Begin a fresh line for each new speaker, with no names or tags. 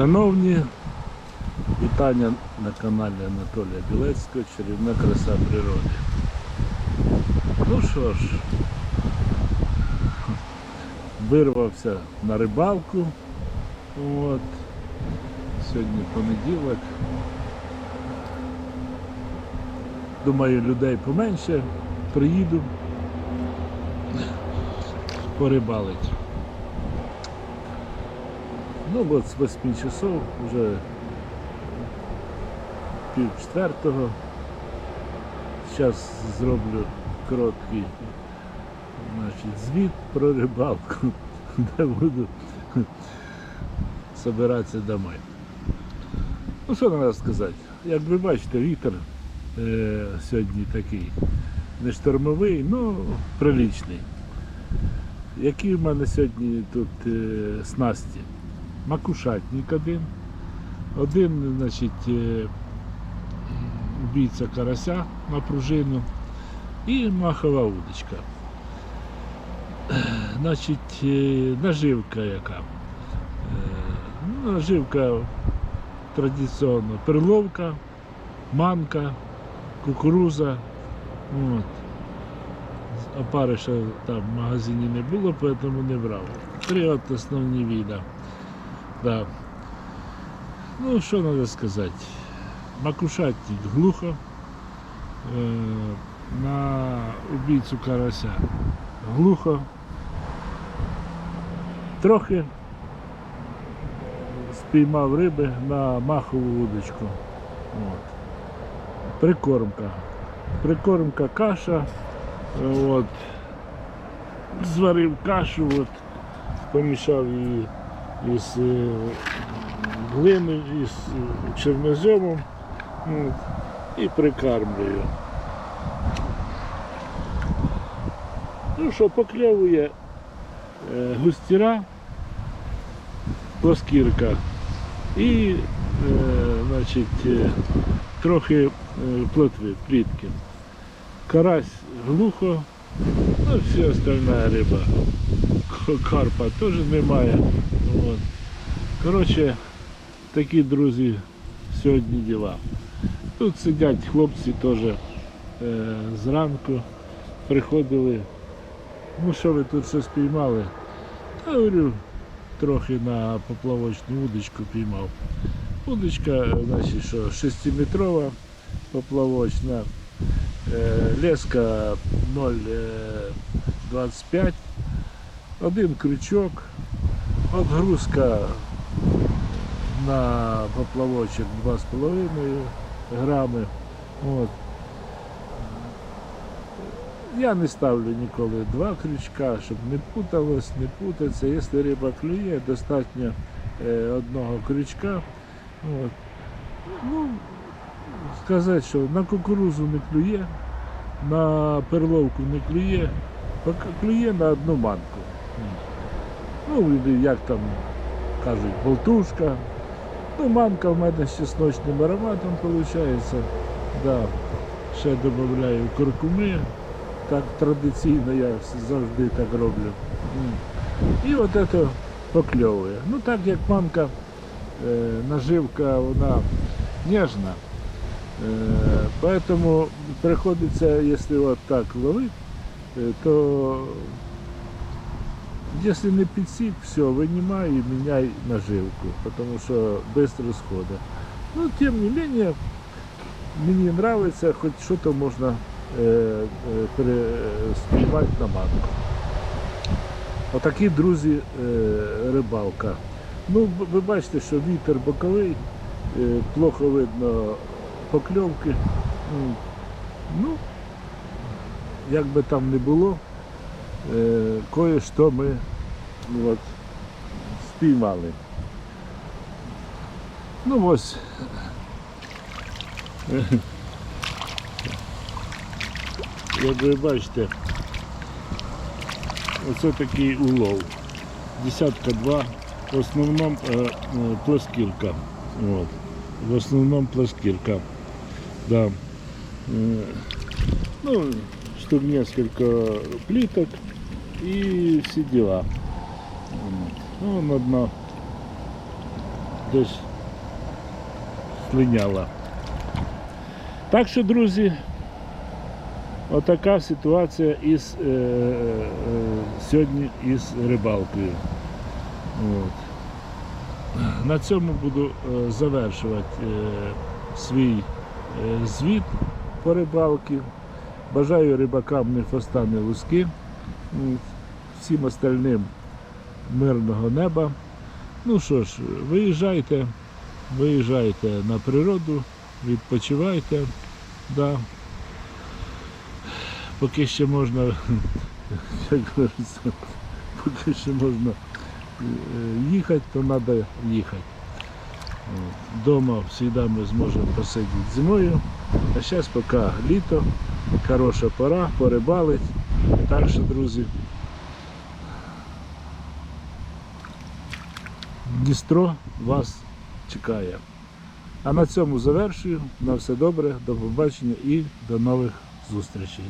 Шановні, вітання на каналі Анатолія Білецького Чарівна краса природи. Ну що ж, вирвався на рибалку. От. Сьогодні понеділок. Думаю, людей поменше. Приїду порибалить. Ну от з 8 часов вже пів четвертого. Зараз зроблю короткий значить, звіт про рибалку, де буду збиратися домой. Ну що треба сказати? Як ви бачите, вітер е, сьогодні такий не штормовий, ну приличний. Які в мене сьогодні тут е, снасті? Макушатник один, один, значить, е, убійця карася на пружину і махова удочка. Значить, е, наживка яка. Е, ну, Наживка традиційно перловка, манка, кукуруза. От. Опариша там в магазині не було, тому не брав. Три от основні віда. Да. Ну, що треба сказати? Макушатник глухо. Е, на убійцю карася глухо. Трохи спіймав риби на махову вудочку. От. Прикормка. Прикормка каша. От. Зварив кашу, от. помішав її із е, глини, із е, чорноземом от, і прикармлюю. Ну що, покльовує е, густіра, плоскірка і значить, трохи плотви, плітки. Карась глухо, ну все остальна риба. Карпа теж немає. От. Коротше, такі друзі сьогодні діла. Тут сидять хлопці теж е, зранку приходили. Ну що ви тут все спіймали? Та говорю, трохи на поплавочну удочку піймав. Удочка, е, значить, що 6-метрова поплавочна, е, леска 0,25, один крючок, отгрузка на поплавочок 2,5 грами. От. Я не ставлю ніколи два крючка, щоб не путалось, не путатися. Якщо риба клює, достатньо е, одного крючка. От. Ну, сказати, що на кукурузу не клює, на перловку не клює, клює на одну манку. Ну, і як там кажуть, болтушка. Ну, манка в мене з чесночним ароматом виходить. Да. Ще додаю куркуми. Так традиційно я завжди так роблю. М. І от це покльовує. Ну так як манка, е, наживка, вона ніжна. Е, поэтому приходиться, якщо от так ловити, е, то если не підсік, все, винимай и меняй наживку, потому что быстро схода. Ну, тем не менее, мені нравится, хоть что-то можно е, е, переспівати на манку. Отакі, друзі, е, рибалка. Ну, ви бачите, що вітер боковий, е, плохо видно покльовки. Ну, як би там не було, е, кое-що ми ну, от, спіймали. Ну ось. Як ви бачите, оце такий улов. Десятка два. В основному е, е, плоскірка. От. В основному плоскірка. Да. Е, ну, штук несколько плиток Все дела. Вот. Ну, одна десь слиняла. Так що, друзі, отака ситуація із е, е, сьогодні із рибалкою. От. На цьому буду е, завершувати е, свій е, звіт по рибалці. Бажаю рибакам не фоста, не. Всім остальним мирного неба. Ну що ж, виїжджайте, виїжджайте на природу, відпочивайте. Да. Поки ще можна, як говориться, поки ще можна е, їхати, то треба їхати. Дома завжди ми зможемо посидіти зимою. А зараз поки літо, хороша пора, порибалить. Так друзі, Дністро вас чекає. А на цьому завершую. На все добре, до побачення і до нових зустрічей.